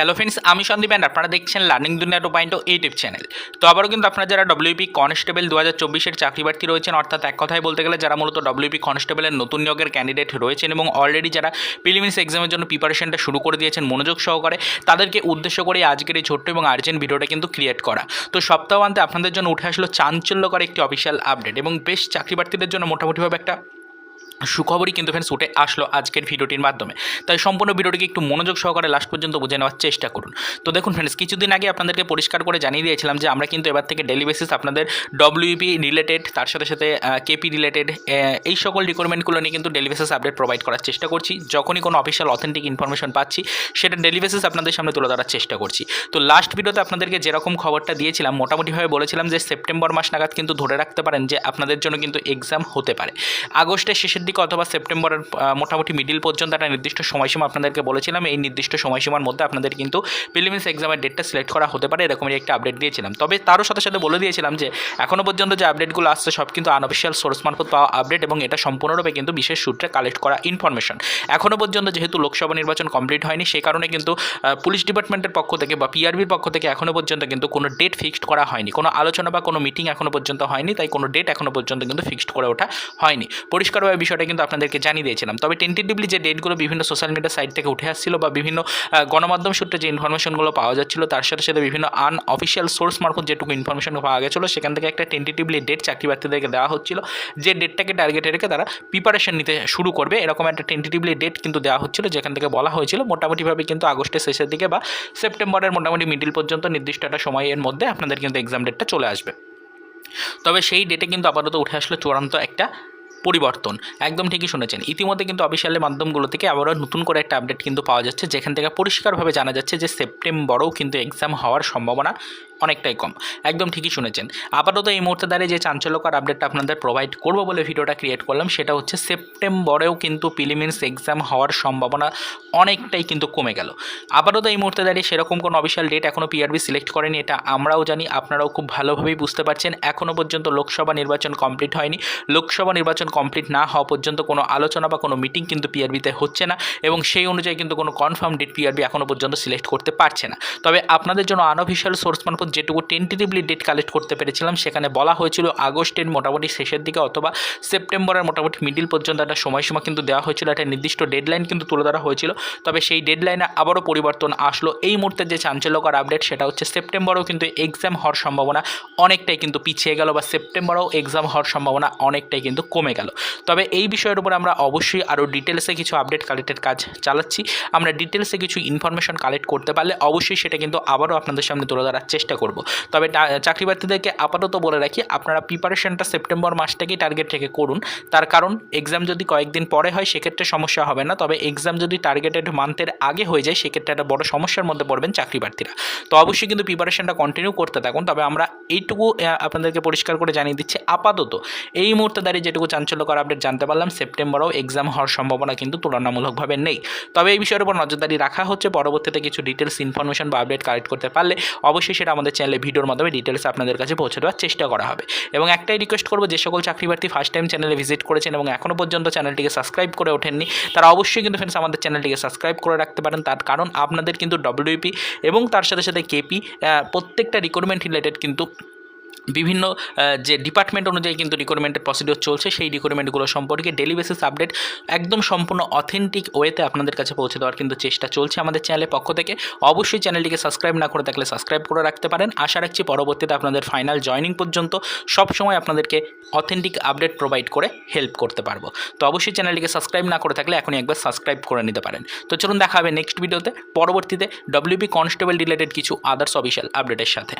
Hello friends আমি Sandeep and আপনারা দেখছেন লার্নিং দুনিয়া টু পয়েন্ট ইউটিউব চ্যানেল তো আবারও কিন্তু আপনারা যারা ডব্লিউপি কনস্টেবল দু হাজার চব্বিশের চাকরি প্রার্থী রয়েছেন, অর্থাৎ এক কথায় বলতে গেলে যারা মূলত ডব্লিউপি কনস্টেবলের নতুন নিয়োগের ক্যান্ডিডেট রয়েছেন এবং অলরেডি যারা প্রিলিমিনারি এক্সামের জন্য প্রিপারেশনটা শুরু করে দিয়েছেন মনোযোগ সহকারে, তাদেরকে উদ্দেশ্য করে আজকের এই ছোট্ট এবং আর্জেন্ট ভিডিওটা কিন্তু ক্রিয়েট করা। তো সপ্তাহান্তে আপনাদের জন্য উঠে আসলো চাঞ্চল্যকর একটি অফিসিয়াল আপডেট এবং বেশ চাকরি প্রার্থীদের জন্য মোটামুটিভাবে একটা সুখবরই কিন্তু ফ্রেন্ডস উঠে আসলো আজকের ভিডিওটির মাধ্যমে। তাই সম্পূর্ণ ভিডিওটিকে একটু মনোযোগ সহকারে লাস্ট পর্যন্ত বুঝে নেওয়ার চেষ্টা করুন। তো দেখুন ফ্রেন্ডস কিছুদিন আগে আপনাদেরকে পরিষ্কার করে জানিয়ে দিয়েছিলাম যে আমরা কিন্তু এবার থেকে ডেলি বেসিস আপনাদের ডব্লিউপি রিলেটেড তার সাথে সাথে কেপি রিলেটেড এই সকল রিকোয়ারমেন্টগুলো নিয়ে কিন্তু ডেলি বেসিস আপডেট প্রোভাইড করার চেষ্টা করছি। যখনই কোনো অফিসিয়াল অথেন্টিক ইনফরমেশন পাচ্ছি, সেটা ডেলি বেসিস আপনাদের সামনে তুলে ধরার চেষ্টা করছি। তো লাস্ট ভিডিওতে আপনাদেরকে যেরকম খবরটা দিয়েছিলাম, মোটামুটিভাবে বলেছিলাম যে সেপ্টেম্বর মাস নাগাদ কিন্তু ধরে রাখতে পারেন যে আপনাদের জন্য কিন্তু এক্সাম হতে পারে। আগস্টের শেষের দিকে অথবা সেপ্টেম্বরের মোটামুটি মিডিল পর্যন্ত একটা নির্দিষ্ট সময়সীমা আপনাদেরকে বলেছিলাম। এই নির্দিষ্ট সময়সীমার মধ্যে আপনাদের কিন্তু প্রিলিমিনারি এক্সামের ডেটটা সিলেক্ট করা হতে পারে এরকমই একটা আপডেট দিয়েছিলাম। তবে তারও সাথে সাথে বলে দিয়েছিলাম যে এখনও পর্যন্ত যে আপডেটগুলো আসছে, সব কিন্তু আনঅফিসিয়াল সোর্স মারফত পাওয়া আপডেট এবং এটা সম্পূর্ণরূপে কিন্তু বিশেষ সূত্রে কালেক্ট করা ইনফরমেশন এখনও পর্যন্ত যেহেতু লোকসভা নির্বাচন কমপ্লিট হয়নি সেই কারণে কিন্তু পুলিশ ডিপার্টমেন্টের পক্ষ থেকে বা পিআরবির পক্ষ থেকে এখনও পর্যন্ত কিন্তু কোনো ডেট ফিক্সড করা হয়নি। কোনো আলোচনা বা কোনো মিটিং এখনও পর্যন্ত হয়নি, তাই কোনো ডেট এখনও পর্যন্ত কিন্তু ফিক্সড করে ওঠা হয়নি। পরিষ্কারভাবে বিষয়টা কিন্তু আপনাদেরকে জানিয়ে দিয়েছিলাম। তবে টেন্টেটিভলি যে ডেটগুলো বিভিন্ন সোশ্যাল মিডিয়া সাইট থেকে উঠে আসছিল বা বিভিন্ন গণমাধ্যম সূত্রে যে ইনফরমেশনগুলো পাওয়া যাচ্ছিল, তার সাথে সাথে বিভিন্ন আনঅফিসিয়াল সোর্স মারফত যেটুকু ইনফরমেশন পাওয়া গেছিল, সেখান থেকে একটা টেন্টেটিভলি ডেট চাকরি প্রার্থীদেরকে দেওয়া হচ্ছিল, যে ডেটটাকে টার্গেটে রেখে তারা প্রিপারেশন নিতে শুরু করবে। এরকম একটা টেন্টেটিভলি ডেট কিন্তু দেওয়া হচ্ছিল, যেখান থেকে বলা হয়েছিল মোটামুটিভাবে কিন্তু আগস্টের শেষের দিকে বা সেপ্টেম্বরের মোটামুটি মিডিল পর্যন্ত নির্দিষ্ট একটা সময়ের মধ্যে আপনাদের কিন্তু এক্সাম ডেটটা চলে আসবে। তবে সেই ডেটে কিন্তু আপাতত উঠে আসলো চূড়ান্ত একটা পরিবর্তন। একদম ঠিকই শুনেছেন। ইতিমধ্যে কিন্তু অফিসিয়ালের মাধ্যমগুলো থেকে আবারও নতুন করে একটা আপডেট কিন্তু পাওয়া যাচ্ছে, যেখান থেকে পরিষ্কারভাবে জানা যাচ্ছে যে সেপ্টেম্বরেও কিন্তু এক্সাম হওয়ার সম্ভাবনা অনেকটাই কম। একদম ঠিকই শুনেছেন। আপাতত এই মুহূর্তে দাঁড়িয়ে যে চাঞ্চল্যকর আপডেটটা আপনাদের প্রোভাইড করব বলে ভিডিওটা ক্রিয়েট করলাম, সেটা হচ্ছে সেপ্টেম্বরেও কিন্তু প্রিলিমিনস এক্সাম হওয়ার সম্ভাবনা অনেকটাই কিন্তু কমে গেল। আপাতত এই মুহূর্তে দাঁড়িয়ে সেরকম কোনো অফিসিয়াল ডেট এখনও পিআরবি সিলেক্ট করেনি, এটা আমরাও জানি, আপনারাও খুব ভালোভাবেই বুঝতে পারছেন। এখনও পর্যন্ত লোকসভা নির্বাচন কমপ্লিট হয়নি। লোকসভা নির্বাচন কমপ্লিট না হওয়া পর্যন্ত কোনো আলোচনা বা কোনো মিটিং কিন্তু পিআরবিতে হচ্ছে না এবং সেই অনুযায়ী কিন্তু কোনো কনফার্ম ডেট পিআরবি এখনও পর্যন্ত সিলেক্ট করতে পারছে না। তবে আপনাদের জন্য আনঅফিসিয়াল সোর্স যেটুকু টেন্টেটিভলি ডেট কালেক্ট করতে পেরেছিলাম, সেখানে বলা হয়েছিল আগস্টের মোটামুটি শেষের দিকে অথবা সেপ্টেম্বরের মোটামুটি মিডিল পর্যন্ত একটা সময়সীমা কিন্তু দেওয়া হয়েছিল, একটা নির্দিষ্ট ডেডলাইন কিন্তু তুলে ধরা হয়েছিল। তবে সেই ডেডলাইনে আবারও পরিবর্তন আসলো। এই মুহূর্তে যে চাঞ্চল্যকর আপডেট সেটা হচ্ছে সেপ্টেম্বরেও কিন্তু এক্সাম হওয়ার সম্ভাবনা অনেকটাই কিন্তু পিছিয়ে গেল বা সেপ্টেম্বরেও এক্সাম হওয়ার সম্ভাবনা অনেকটাই কিন্তু কমে গেল। তবে এই বিষয়ের উপর আমরা অবশ্যই আরও ডিটেলসে কিছু আপডেট কালেক্টের কাজ চালাচ্ছি। আমরা ডিটেলসে কিছু ইনফরমেশন কালেক্ট করতে পারলে অবশ্যই সেটা কিন্তু আবারও আপনাদের সামনে তুলে ধরার চেষ্টা করব। তবে চাকরি প্রার্থীদেরকে আপাতত বলে রাখি, আপনারা প্রিপারেশনটা সেপ্টেম্বর মাস টার্গেট থেকে করুন। তার কারণ এক্সাম যদি কয়েকদিন পরে হয়, সেক্ষেত্রে সমস্যা হবে না। তবে এক্সাম যদি টার্গেটেড মান্থের আগে হয়ে যায়, সেক্ষেত্রে একটা বড় সমস্যার মধ্যে পড়বেন চাকরি প্রার্থীরা। তো অবশ্যই কিন্তু প্রিপারেশনটা কন্টিনিউ করতে থাকুন। তবে আমরা এইটুকু আপনাদেরকে পরিষ্কার করে জানিয়ে দিচ্ছি, আপাতত এই মুহূর্তে দাঁড়িয়ে যেটুকু চাঞ্চল্যকর আপডেট জানতে পারলাম সেপ্টেম্বরেও এক্সাম হওয়ার সম্ভাবনা কিন্তু তুলনামূলকভাবে নেই। তবে এই বিষয়ের উপর নজরদারি রাখা হচ্ছে। পরবর্তীতে কিছু ডিটেলস ইনফরমেশন বা আপডেট কালেক্ট করতে পারলে অবশ্যই সেটা আমাদের চ্যানেলে ভিডিওর মাধ্যমে ডিটেলস আপনাদের কাছে পৌঁছে দেওয়ার চেষ্টা করা হবে। এবং একটাই রিকোয়েস্ট করব, যে সকল চাকরি প্রার্থী ফার্স্ট টাইম চ্যানেলে ভিজিট করেছেন এবং এখনও পর্যন্ত চ্যানেলটিকে সাবস্ক্রাইব করে ওঠেননি, তারা অবশ্যই কিন্তু ফ্রেন্ডস আমাদের চ্যানেলটিকে সাবস্ক্রাইব করে রাখতে পারেন। তার কারণ আপনাদের কিন্তু ডব্লিউপি এবং তার সাথে সাথে কেপি প্রত্যেকটা রিক্রুটমেন্ট রিলেটেড কিন্তু বিভিন্ন যে ডিপার্টমেন্ট অনুযায়ী কিন্তু রিক্রুটমেন্টের প্রসিডিওর চলছে, সেই রিক্রুটমেন্টগুলো সম্পর্কে ডেলি বেসিস আপডেট একদম সম্পূর্ণ অথেন্টিক ওয়েতে আপনাদের কাছে পৌঁছে দেওয়ার কিন্তু চেষ্টা চলছে আমাদের চ্যানেলের পক্ষ থেকে। অবশ্যই চ্যানেলটিকে সাবস্ক্রাইব না করে থাকলে সাবস্ক্রাইব করে রাখতে পারেন। আশা রাখছি পরবর্তীতে আপনাদের ফাইনাল জয়নিং পর্যন্ত সব সময় আপনাদেরকে অথেন্টিক আপডেট প্রোভাইড করে হেল্প করতে পারব। তো অবশ্যই চ্যানেলটিকে সাবস্ক্রাইব না করে থাকলে এখনই একবার সাবস্ক্রাইব করে নিতে পারেন। তো চলুন দেখা হবে নেক্সট ভিডিওতে পরবর্তীতে ডব্লিউবি কনস্টেবল রিলেটেড কিছু আদার্স অফিসিয়াল আপডেটের সাথে।